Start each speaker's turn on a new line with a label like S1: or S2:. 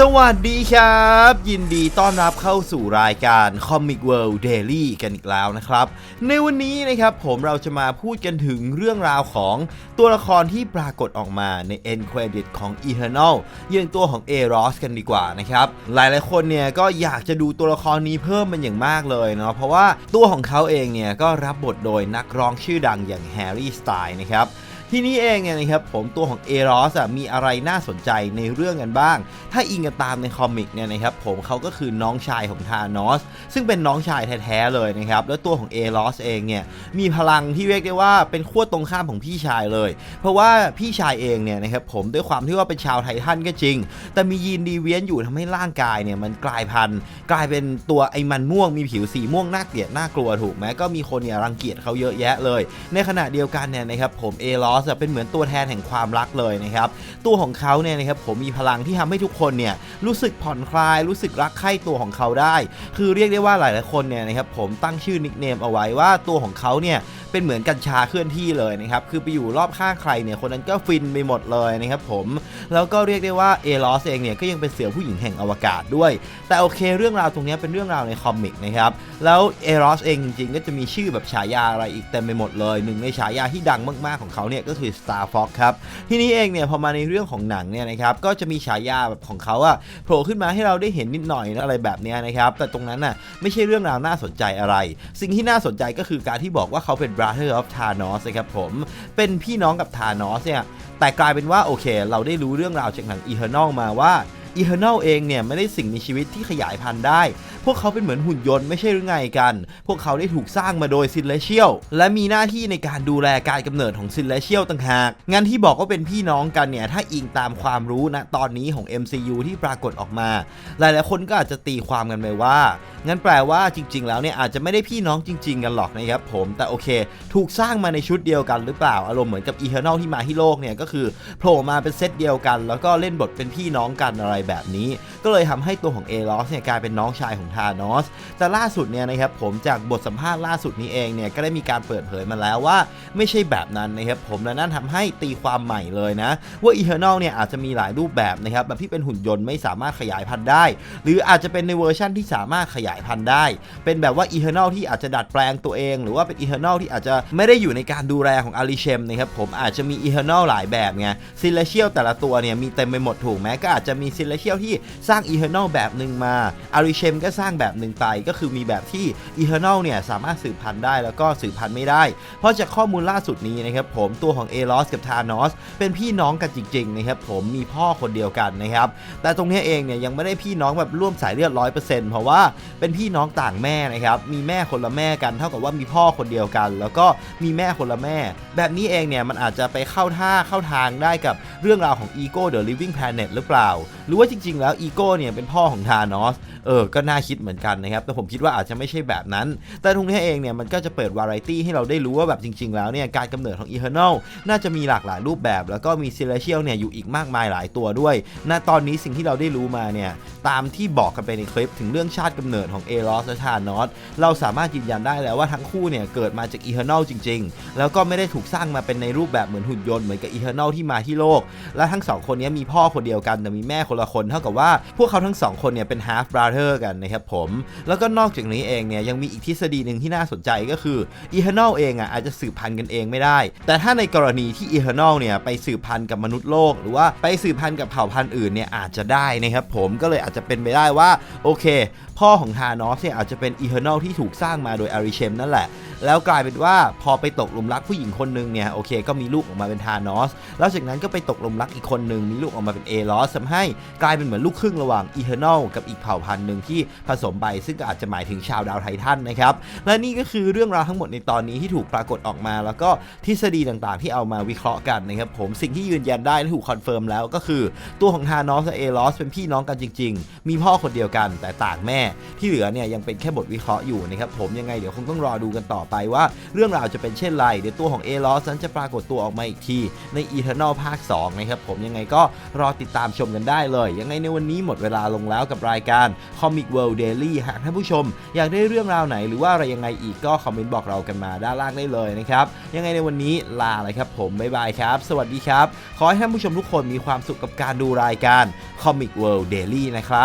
S1: สวัสดีครับ ยินดีต้อนรับเข้าสู่รายการ Comic World Daily กันอีกแล้วนะครับ ในวันนี้นะครับผมเราจะมาพูดกันถึงเรื่องราวของตัวละครที่ปรากฏออกมาใน End Credit ของ Eternal อย่างตัวของ a r o s กันดีกว่านะครับ หลายๆคนเนี่ยก็อยากจะดูตัวละครนี้เพิ่มเป็นอย่างมากเลยเนาะเพราะว่าตัวของเขาเองเนี่ยก็รับบทโดยนักร้องชื่อดังอย่างแฮร์รี่สไตล์นะครับ ที่นี่เองเนี่ยนะครับผมตัวของเอรอสมีอะไรน่าสนใจในเรื่องกันบ้าง ถ้าอิงกันตามในคอมิกเนี่ยนะครับผมเขาก็คือน้องชายของธานอสซึ่งเป็นน้องชายแท้ๆเลยนะครับแล้วตัวของเอรอสเองเนี่ยมีพลังที่เรียกได้ว่าเป็นขั้วตรงข้ามของพี่ชายเลย เพราะว่าพี่ชายเองเนี่ยนะครับผมด้วยความที่ว่าเป็นชาวไททันก็จริง แต่มียีนดีเวียนอยู่ทำให้ร่างกายเนี่ยมันกลายพันธุ์กลายเป็นตัวไอ้มันม่วงมีผิวสีม่วงน่าเกลียดน่ากลัวถูกไหมก็มีคนเนี่ยรังเกียจเขาเยอะแยะเลย ในขณะเดียวกันเนี่ยนะครับผมเอลอสเป็นเหมือนตัวแทนแห่งความรักเลยนะครับตัวของเขาเนี่ยนะครับผมมีพลังที่ทำให้ทุกคนเนี่ยรู้สึกผ่อนคลายรู้สึกรักใคร่ตัวของเขาได้ คือเรียกได้ว่าหลายๆคนเนี่ยนะครับผมตั้งชื่อนิกเนมเอาไว้ว่าตัวของเขาเนี่ย เป็นเหมือนกัญชาเคลื่อนที่เลยนะครับ คือไปอยู่รอบข้างใครเนี่ยคนนั้นก็ฟินไปหมดเลยนะครับผม แล้วก็เรียกได้ว่าเอลอสเองเนี่ยก็ยังเป็นเสือผู้หญิงแห่งอวกาศด้วย แต่โอเคเรื่องราวตรงนี้เป็นเรื่องราวในคอมิกนะครับ แล้วเอรอสเองจริงๆก็จะมีชื่อแบบฉายาอะไรอีกเต็มไปหมดเลย หนึ่งในฉายาที่ดังมากๆของเขาเนี่ยก็คือ Star Fox ครับ ทีนี้เองเนี่ยพอมาในเรื่องของหนังเนี่ยนะครับก็จะมีฉายาแบบของเขาอะโผล่ขึ้นมาให้เราได้เห็นนิดหน่อยอะไรแบบเนี้ยนะครับ แต่ตรงนั้นน่ะไม่ใช่เรื่องราวน่าสนใจอะไร สิ่งที่น่าสนใจก็คือการที่บอกว่าเขาเป็น brother of Thanos นะครับผม เป็นพี่น้องกับ Thanos เนี่ย แต่กลายเป็นว่าโอเค เราได้รู้เรื่องราวจากหนัง Eternal มาว่า Eternal เองเนี่ยไม่ได้สิ่งมีชีวิตที่ขยายพันธุ์ได้ พวกเขาเป็นเหมือนหุ่นยนต์ไม่ใช่หรือไงกัน พวกเขาได้ถูกสร้างมาโดยซินเลเชียลและมีหน้าที่ในการดูแลการกำเนิดของซินเลเชียลต่างหากงันที่บอกว่าเป็นพี่น้องกันเนี่ย ถ้าอิงตามความรู้นะตอนนี้ของ MCU ที่ปรากฏออกมา หลายๆคนก็อาจจะตีความกันไปว่า งั้นแปลว่าจริง ๆ แล้วเนี่ยอาจจะไม่ได้พี่น้องจริง ๆ กันหรอกนะครับผมแต่โอเค ถูกสร้างมาในชุดเดียวกันหรือเปล่าอารมณ์เหมือนกับอีเทอร์นอลที่มาที่โลกเนี่ยก็คือโผล่มาเป็นเซตเดียวกัน แล้วก็เล่นบทเป็นพี่น้องกันอะไรแบบนี้ ก็เลยทำให้ตัวของเอลอสเนี่ยกลายเป็นน้องชายของธานอสแต่ล่าสุดเนี่ยนะครับผมจากบทสัมภาษณ์ล่าสุดนี้เองเนี่ยก็ได้มีการเปิดเผยมาแล้วว่า ไม่ใช่แบบนั้นนะครับผมและนั่นทำให้ตีความใหม่เลยนะ ว่า Eternal เนี่ยอาจจะมีหลายรูปแบบนะครับแบบที่เป็นหุ่นยนต์ไม่สามารถขยายพันธุ์ได้ หรืออาจจะเป็นในเวอร์ชั่นที่สามารถขยายพันธุ์ได้ เป็นแบบว่า Eternal ที่อาจจะดัดแปลงตัวเอง หรือว่าเป็น Eternal ที่อาจจะไม่ได้อยู่ในการดูแลของอาริเชมนะครับผมอาจจะมี Eternal หลายแบบไงซิลเลเชียลแต่ละตัวเนี่ยมีเต็มไปหมดถูกไหมก็อาจจะมีซิลเชียลที่สร้าง Eternal แบบหนึ่งมาอาริเชมก็สร้างแบบหนึ่งไปก็คือมีแบบที่ Eternal เนี่ยสามารถสืบพันธุ์ได้แล้วก็สืบพันธุ์ไม่ได้ เพราะจากข้อมูลล่าสุดนี้นะครับผมตัวของเอลอสกับธานอสเป็นพี่น้องกันจริงๆนะครับผมมีพ่อคนเดียวกันนะครับแต่ตรงนี้เองเนี่ยยังไม่ได้พี่น้องแบบร่วมสายเลือดร้อยเปอร์เซ็นต์เพราะว่าเป็นพี่น้องต่างแม่นะครับมีแม่คนละแม่กัน เท่ากับว่ามีพ่อคนเดียวกัน แล้วก็มีแม่คนละแม่ แบบนี้เองเนี่ยมันอาจจะไปเข้าท่าเข้าทางได้กับเรื่องราวของ Ego the Living Planet หรือเปล่า หรือว่าจริง ๆ แล้ว Ego เนี่ยเป็นพ่อของธานอสเออก็น่าคิดเหมือนกันนะครับแต่ผมคิดว่าอาจจะไม่ใช่แบบนั้น แต่ตรงนี้เองเนี่ยมันก็จะเปิดวาไรตี้ให้เราได้รู้ว่าแบบจริง ๆ แล้วเนี่ยการกำเนิดของ Eternal น่าจะมีหลากหลายรูปแบบ แล้วก็มี Celestial เนี่ยอยู่อีกมากมายหลายตัวด้วยณตอนนี้สิ่งที่เราได้รู้มาเนี่ยตามที่บอกกันไปในคลิปถึงเรื่องชาติกำเนิดของเอรอสและธานอสเราสามารถยืนยันได้แล้วว่าทั้งคู่เนี่ยเกิดมาจาก Eternal จริง ๆ แล้วก็ไม่ได้ถูกสร้างมาเป็นในรูปแบบเหมือนหุ่นยนต์เหมือนกับ Eternal ที่มาที่โลก และทั้งสองคนนี้มีพ่อคนเดียวกันแต่มีแม่คนละคน เท่ากับว่าพวกเขาทั้งสองคนเนี่ยเป็น half brother กันนะครับผม แล้วก็นอกจากนี้เองเนี่ยยังมีอีกทฤษฎีหนึ่งที่น่าสนใจก็คือ Eternal เองอะอาจจะสืบพันธุ์กันเองไม่ได้ แต่ถ้าในกรณีที่ Eternal เนี่ยไปสืบพันธุ์กับมนุษย์โลก หรือว่าไปสืบพันธุ์กับเผ่าพันธุ์อื่นเนี่ยอาจจะได้นะครับผมก็เลยอาจจะเป็นไปได้ว่าโอเค พ่อของธานอสเนี่ยอาจจะเป็น Eternal ที่ถูกสร้างมาโดยอาริเชมนั่นแหละ แล้วกลายเป็นว่าพอไปตกหลุมรักผู้หญิงคนหนึ่งเนี่ยโอเค ก็มีลูกออกมาเป็นธานอสแล้วจากนั้นก็ไปตกหลุมรักอีกคนนึงมีลูกออกมาเป็นเอลอสทำให้กลายเป็นเหมือนลูกครึ่งระหว่าง Eternal กับอีกเผ่าพันธุ์หนึ่งที่ผสมไปซึ่งก็อาจจะหมายถึงชาวดาวไททันนะครับ และนี่ก็คือเรื่องราวทั้งหมดในตอนนี้ที่ถูกปรากฏออกมา แล้วก็ทฤษฎีต่างๆ ที่เอามาวิเคราะห์กันนะครับผมสิ่งที่ยืนยันได้และถูกคอนเฟิร์มแล้วก็คือ ตัวของธานอสและเอลอสเป็นพี่น้องกันจริง ๆ มีพ่อคนเดียวกันแต่ต่างแม่ ที่เหลือเนี่ยยังเป็นแค่บทวิเคราะห์อยู่นะครับผมยังไงเดี๋ยวคงต้องรอดูกันต่อไปว่า เรื่องราวจะเป็นเช่นไรเดี๋ยวตัวของเอลอสนั้นจะปรากฏตัวออกมาอีกทีใน Eternal ภาค2นะครับผมยังไงก็รอติดตามชมกันได้เลย ยังไงในวันนี้หมดเวลาลงแล้วกับรายการ Comic World Daily หากท่านผู้ชม อยากได้เรื่องราวไหนหรือว่าอะไรยังไงอีกก็คอมเมนต์บอกเรากันมาด้านล่างได้เลยนะครับ ยังไงในวันนี้ลาเลยครับผมบ๊ายบายครับ สวัสดีครับ ขอให้ท่านผู้ชมทุกคนมีความสุขกับการดูรายการ Comic World Daily นะครับ